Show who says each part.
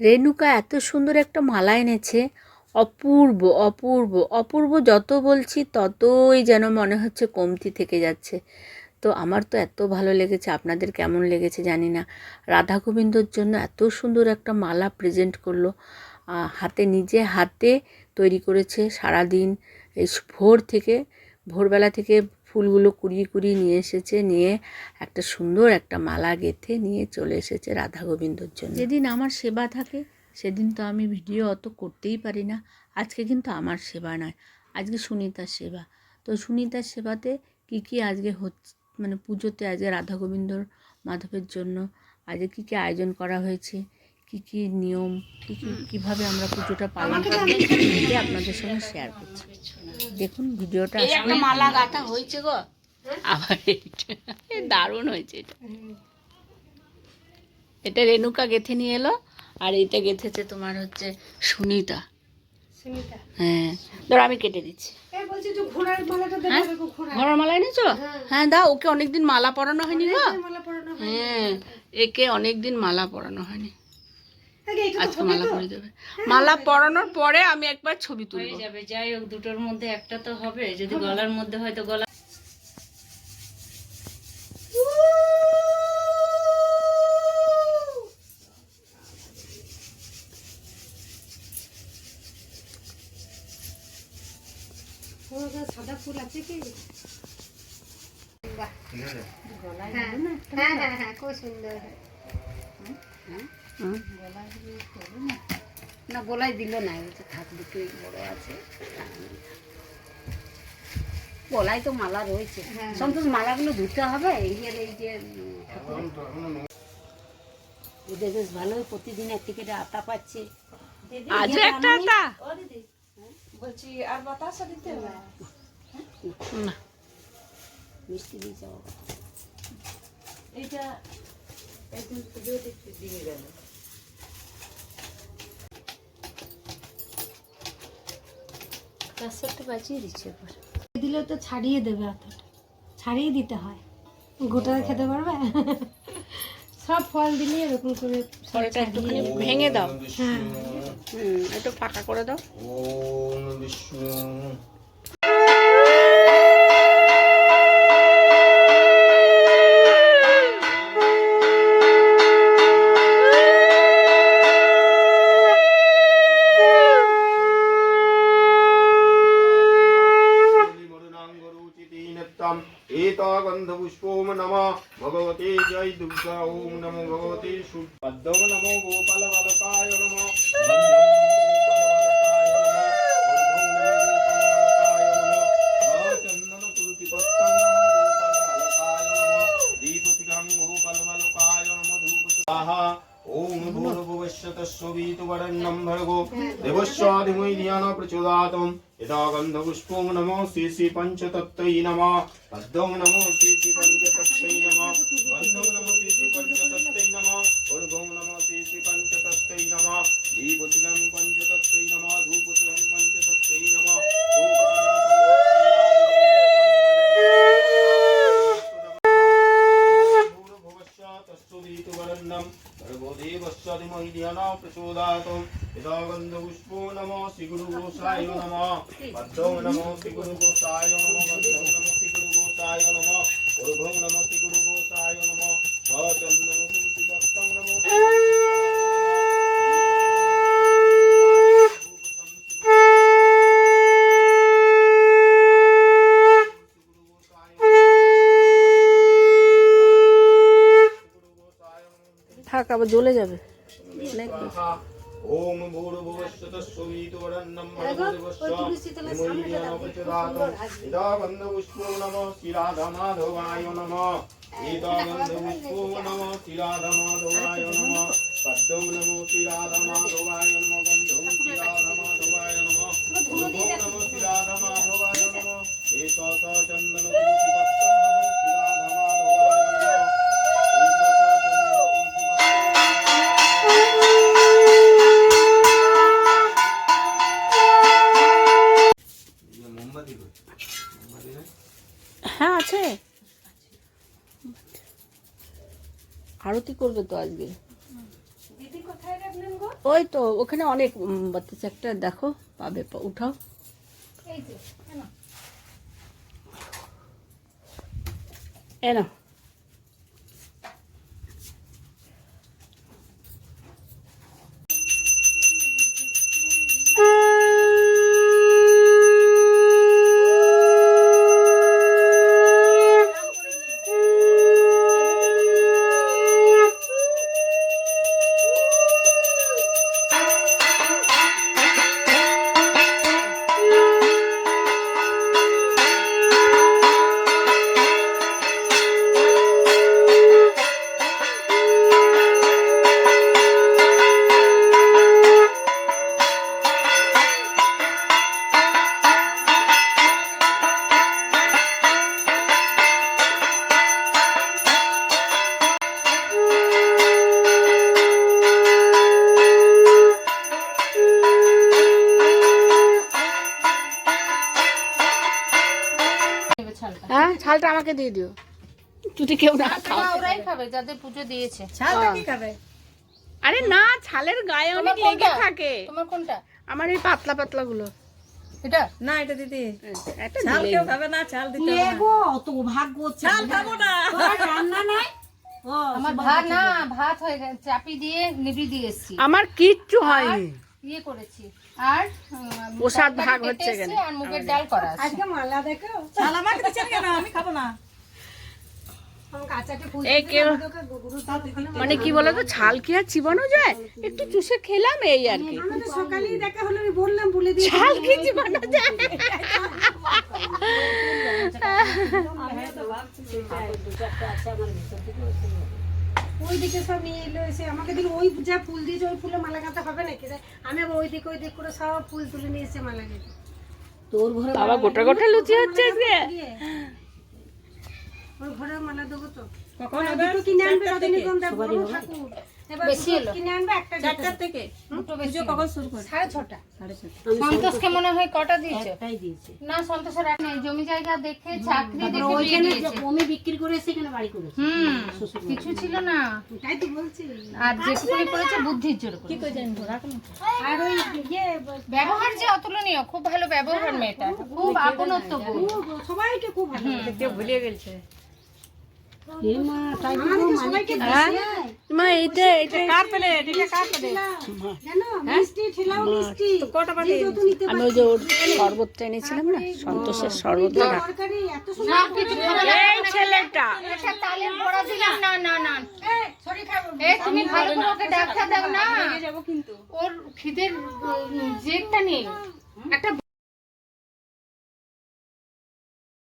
Speaker 1: রেণুকা এত সুন্দর একটা মালা এনেছে। অপূর্ব অপূর্ব অপূর্ব যত বলছি ততই যেন মনে হচ্ছে কমতি থেকে যাচ্ছে। তো আমার তো এত ভালো লেগেছে, আপনাদের কেমন লেগেছে জানি না। রাধা গোবিন্দর জন্য এত সুন্দর একটা মালা প্রেজেন্ট করল। হাতে নিজে হাতে তৈরি করেছে সারাদিন, এই ভোর থেকে, ভোরবেলা থেকে ফুলগুলো কুড়িয়ে কুড়িয়ে নিয়ে এসেছে, নিয়ে একটা সুন্দর একটা মালা গেঁথে নিয়ে চলে এসেছে রাধা গোবিন্দর জন্য। যেদিন আমার সেবা থাকে, সেদিন তো আমি ভিডিও অত করতেই পারি না। আজকে কিন্তু আমার সেবা নয়, আজকে সুনিতার সেবা। তো সুনিতার সেবাতে কী কী আজকে হচ্ছে মানে পুজোতে আজকে রাধা গোবিন্দর মাধবের জন্য আজকে কী কী আয়োজন করা হয়েছে? কী কী নিয়ম কী কী কীভাবে আমরা পুজোটা পালন করি এটা আপনাদের সঙ্গে শেয়ার করছি। দেখুন ভিডিওটা
Speaker 2: এই একটা মালা গাঁথা হয়েছে গো। আবার দারুণ হয়েছে এটা। এটা রেণুকা গেথে নিয়ে এলো আর এটা গেথেছে তোমার হচ্ছে সুনিতা। হ্যাঁ। ধরো আমি কেটে দিচ্ছি। হ্যাঁ? ঘোড়ার। মালা এনেছো? হ্যাঁ। দাও ওকে অনেকদিন মালা পরানো হয়নি গো। হ্যাঁ একে অনেকদিন মালা পরানো হয়নি। আজকে মালা পরে দেবে মালা পরানোর পরে আমি একবার ছবি তুলবো।
Speaker 3: যাবে যাই হোক দুটোর মধ্যে একটা তো হবে। যদি গলার মধ্যে হয়তো গলা
Speaker 4: সাদা ফুল আছে কি? হ্যাঁ। হ্যাঁ হ্যাঁ হ্যাঁ খুব সুন্দর।
Speaker 2: না গলায় দিল না বলছে থাক দুটো বড় আছে। গলায় তো মালা রয়েছে। সন্তোষ মালাগুলো ধুতে হবে? এই যে এই। এদের বেশ ভালোই প্রতিদিন এক টিকিটে আটা পাচ্ছে। আজও একটা আটা না। মিষ্টি দিয়ে
Speaker 3: কাঁসারটা বাঁচিয়ে দিচ্ছে এবার।
Speaker 4: দিলে তো ছাড়িয়ে দেবে অতটা ছাড়িয়ে দিতে হয়। গোটা খেতে পারবে? সব ফল দিলে এরকম করে
Speaker 1: ফলটা একটুখানি ভেঙে দাও।
Speaker 4: হ্যাঁ।
Speaker 1: একটু ফাঁকা করে দাও।
Speaker 5: গীতা গন্ধপুষ্পম নম ভগবতে জয় দুর্গা ওম নমো ভগবতে সুদ্ম নমো গোপাল বালকায় নম देवस्याधिमयि ध्यान प्रचोदातम् यदा गन्धपुष्पं नमो श्री श्री पञ्चतत्त्वै नमः पद्मं नमो श्री श्री पञ्चतत्त्वै नमः बन्धं नमो শ্রী গুরু গোসাই নম পদ্মং নম শ্রী গোসাই নম পদ্মং নম শ্রী গোসাই নম ঊর্ধ্বং নম শ্রী গোসাই নম সচন্দন তুলসী দত্তং নমো।
Speaker 1: থাক আবার জ্বলে যাবে
Speaker 5: অনেক ওম ভূর্ভুবস্বতস্বীতরন্নম ভূর্ভুবস্বতস্বীতরন্নম নমঃ শ্রীরাধমাধবায় নমঃ এতাবন্ধপুষ্পো নমঃ শ্রীরাধমাধবায় নমঃ পদ্মং নমো শ্রীরাধমাধবায় নমঃ।
Speaker 1: হ্যাঁ আছে। আরতি করবে তো আজকে।
Speaker 4: দিদি কোথায় রাখলেন গো?
Speaker 2: ওই তো ওখানে অনেক বাতাস একটা দেখো পাবে উঠাও। উঠাও এনো। হ্যাঁ ছালটা আমাকে দিয়ে দিও। যদি কেউ না খাও
Speaker 3: ওরাই খাবে যাদের পুজো দিয়েছে।
Speaker 2: আরে না ছালের গায়ে অনেক লেগে থাকে।
Speaker 3: তোমার কোনটা?
Speaker 2: আমার এই পাতলা পাতলা গুলো
Speaker 3: এটা?
Speaker 6: না এটা দিদি।
Speaker 2: একটা
Speaker 6: কেউ খাবে না চাল দিতে হবে না।
Speaker 7: অত ভাগ্য
Speaker 6: চাল খাব না।
Speaker 7: তোমার রান্না নাই?
Speaker 3: আমার ভাত না ভাত হয়ে গেছে চাপি দিয়ে নিবি দিয়ে
Speaker 2: আমার কিচ্ছু হয়নি।
Speaker 3: ইয়ে করেছি। আর
Speaker 2: প্রসাদ ভাগ হচ্ছে
Speaker 3: আর মুগের ডাল করা আছে।
Speaker 4: আজকে মালা দেখো।
Speaker 6: দিচ্ছেন কেন? আমি খাব না।
Speaker 2: মানে কি বলতো ছাল কি আর চিবানো যায়? একটু চুষে খেলাম এই আর কি।
Speaker 4: সকালেই দেখা হলো আমি বললাম বলে দিয়ে
Speaker 2: ছাল কি চিবানো যায়?
Speaker 4: ওই দিকে সব নিয়ে এলো এসে আমাকে দিল ওই যা ফুল দিয়েছে ওই ফুলে মালা গাঁথা হবে নাকি? রে? আমি আবার ওই দিকে ওই দিক করে সব ফুল তুলে নিয়ে এসে মালা গেঁথে।
Speaker 7: তোর ঘরে
Speaker 2: বাবা গোটা গোটা লুচি হচ্ছে আজকে?
Speaker 4: ওর ঘরে মালা দেবো তো।
Speaker 6: কখন হবে
Speaker 4: কিনে আনবে রজনীগন্ধা? বড় ঠাকুর?
Speaker 3: বেশি এলো।
Speaker 4: কিনে আনবে একটা গেঁথে
Speaker 6: চারটার থেকে? পুজো কখন শুরু করে
Speaker 3: সাড়ে ছটা।
Speaker 6: সাড়ে ছটা।
Speaker 3: সন্তোষকে মনে হয় কটা দিয়েছে
Speaker 7: একটাই দিয়েছে?
Speaker 3: না সন্তোষের এক নেই। জমি জায়গা দেখে চাকরি দেখে
Speaker 7: ওইখানে জমি বিক্রি করে এসে বাড়ি করেছে।
Speaker 3: হুম কিছু ছিল না।
Speaker 4: তাই তো বলছি।
Speaker 3: আর যেটুকুনি করেছে বুদ্ধির জোর করে
Speaker 6: কি করে জানব রাখ না
Speaker 4: আর ওই ইয়ে
Speaker 3: ব্যবহার যে অতুলনীয় খুব ভালো ব্যবহার মেয়েটা। খুব আপনত্ব
Speaker 4: সবাইকে খুব ভালো
Speaker 2: কেউ ভুলিয়ে গেছে
Speaker 7: মা তাই তো
Speaker 4: আমাদেরকে সবাইকে বেশি
Speaker 2: মা এইটা এইটা
Speaker 6: কার পেলে এটা কার পেলে
Speaker 4: জানো মিষ্টি ঠেলাও মিষ্টি।
Speaker 6: কটা
Speaker 4: যে যত নিতে
Speaker 2: আমি ওই যে ওর শরবতটা এনেছিলাম না সন্তোষের শরবতটা। এই ছেলেটা।
Speaker 3: না না না। তুমি ভালো করে ওকে ডাক্তার দাও না। ওর খিদের নেই। একটা